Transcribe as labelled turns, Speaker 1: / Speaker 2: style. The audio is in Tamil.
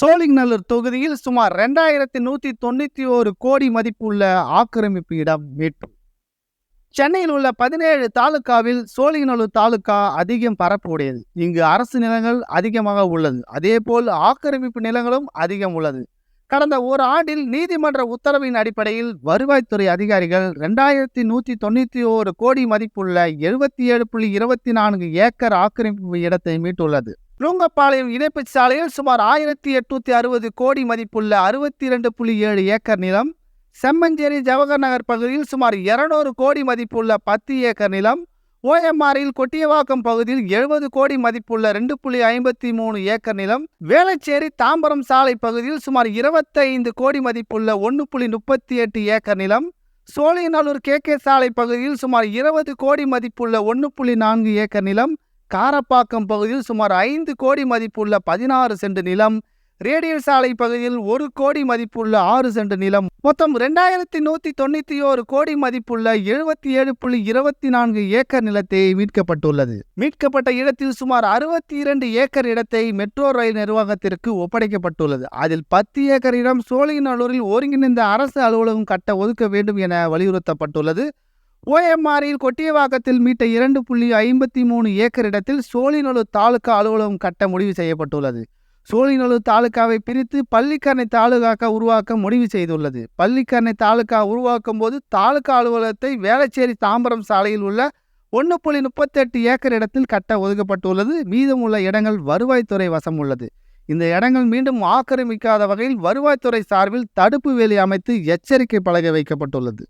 Speaker 1: சோழிங்கநல்லூர் தொகுதியில் சுமார் ரெண்டாயிரத்தி நூத்தி தொண்ணூற்றி ஒரு கோடி மதிப்புள்ள ஆக்கிரமிப்பு இடம் மீட்பு சென்னையில் உள்ள பதினேழு தாலுகாவில் சோழிங்கநல்லூர் தாலுகா அதிகம் பரப்புடையது இங்கு அரசு நிலங்கள் அதிகமாக உள்ளது. அதேபோல் ஆக்கிரமிப்பு நிலங்களும் அதிகம் உள்ளது. கடந்த ஒரு ஆண்டில் நீதிமன்ற உத்தரவின் அடிப்படையில் வருவாய்த்துறை அதிகாரிகள் ரெண்டாயிரத்தி நூத்தி தொண்ணூத்தி ஓரு கோடி மதிப்புள்ள எழுபத்தி ஏழு புள்ளி இருபத்தி நான்கு ஏக்கர் ஆக்கிரமிப்பு இடத்தை மீட்டுள்ளது. நுங்கப்பாளையம் இணைப்புச் சாலையில் சுமார் ஆயிரத்தி எட்நூத்தி அறுபது கோடி மதிப்புள்ள அறுபத்தி இரண்டு புள்ளி ஏழு ஏக்கர் நிலம் செம்மஞ்சேரி ஜவஹர் நகர் பகுதியில் சுமார் இருநூறு கோடி மதிப்புள்ள பத்து ஏக்கர் நிலம் ஓஎம்ஆரில் கொட்டியவாக்கம் பகுதியில் எழுபது கோடி மதிப்புள்ள ரெண்டு புள்ளி ஐம்பத்தி மூணு ஏக்கர் நிலம் வேளச்சேரி தாம்பரம் சாலை பகுதியில் சுமார் இருபத்தைந்து கோடி மதிப்புள்ள ஒன்று புள்ளி முப்பத்தி எட்டு ஏக்கர் நிலம் சோழியநல்லூர் கே கே சாலை பகுதியில் சுமார் இருபது கோடி மதிப்புள்ள ஒன்று புள்ளி நான்கு ஏக்கர் நிலம் காரப்பாக்கம் பகுதியில் சுமார் ஐந்து கோடி மதிப்புள்ள பதினாறு சென்ட் நிலம் ரேடியல் சாலை பகுதியில் ஒரு கோடி மதிப்புள்ள ஆறு சென்ட் நிலம் மொத்தம் ரெண்டாயிரத்தி நூத்தி தொண்ணூத்தி ஓரு கோடி மதிப்புள்ள எழுபத்தி ஏழு புள்ளி இருபத்தி நான்கு ஏக்கர் நிலத்தை மீட்கப்பட்டுள்ளது. மீட்கப்பட்ட இடத்தில் சுமார் அறுபத்தி இரண்டு ஏக்கர் இடத்தை மெட்ரோ ரயில் நிர்வாகத்திற்கு ஒப்படைக்கப்பட்டுள்ளது. அதில் பத்து ஏக்கர் இடம் சோழிங்கநல்லூரில் ஒருங்கிணைந்த அரசு அலுவலகம் கட்ட ஒதுக்க வேண்டும் என வலியுறுத்தப்பட்டுள்ளது. ஓஎம்ஆரில் கொட்டியவாக்கத்தில் மீட்ட இரண்டு புள்ளி ஐம்பத்தி மூணு ஏக்கர் இடத்தில் சோழிநல்லூர் தாலுகா அலுவலகம் கட்ட முடிவு செய்யப்பட்டுள்ளது. சோழிநல்லூர் தாலுகாவை பிரித்து பள்ளிக்கரணை தாலுகாக்க உருவாக்க முடிவு செய்துள்ளது. பள்ளிக்கரணை தாலுகா உருவாக்கும் போது தாலுகா அலுவலகத்தை வேளச்சேரி தாம்பரம் சாலையில் உள்ள ஒன்று புள்ளி முப்பத்தெட்டு ஏக்கர் இடத்தில் கட்ட ஒதுக்கப்பட்டுள்ளது. மீதமுள்ள இடங்கள் வருவாய்த்துறை வசம் உள்ளது. இந்த இடங்கள் மீண்டும் ஆக்கிரமிக்காத வகையில் வருவாய்த்துறை சார்பில் தடுப்பு வேலி அமைத்து எச்சரிக்கை பலகை வைக்கப்பட்டுள்ளது.